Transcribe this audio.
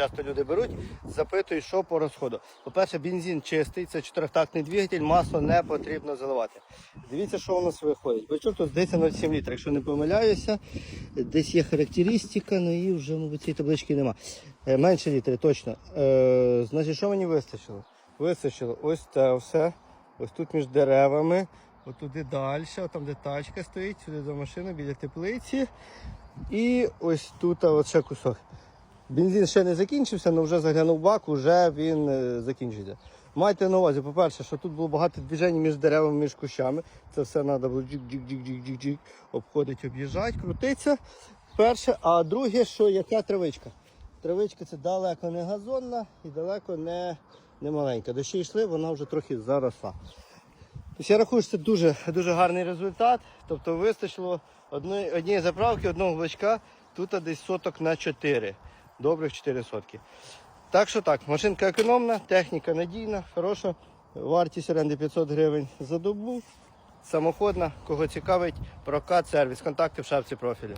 Часто люди беруть, запитують, що по розходу. По-перше, бензин чистий, це чотирьохтактний двигатель, масло не потрібно заливати. Дивіться, що у нас виходить. Бачок тут здається 0,7 літра, якщо не помиляюся. Десь є характеристика, ну і вже, мабуть, цієї таблички нема. Е, Менше літри, точно. Е, значить, що мені вистачило? Вистачило ось це все. Ось тут між деревами, отуди далі, там де тачка стоїть, сюди до машини, біля теплиці. І ось тут ще кусок. Бензин ще не закінчився, але вже заглянув бак, вже він е, закінчиться. Майте на увазі, по-перше, що тут було багато движень між деревами, між кущами. Це все треба було джик-джик-джик-джик-джик, обходити, об'їжджати, крутитися. Перше, а друге, що яка травичка. Травичка це далеко не газонна і далеко не, не маленька. Дощі йшли, вона вже трохи заросла. Тобто я рахую, що це дуже, дуже гарний результат. Тобто вистачило одної, однієї заправки, одного блочка, тут десь соток на 4. Добрих 4 сотки. Так що так, машинка економна, техніка надійна, хороша. Вартість оренди 500 гривень за добу. Самоходна, кого цікавить, прокат, сервіс, контакти в шапці профілю.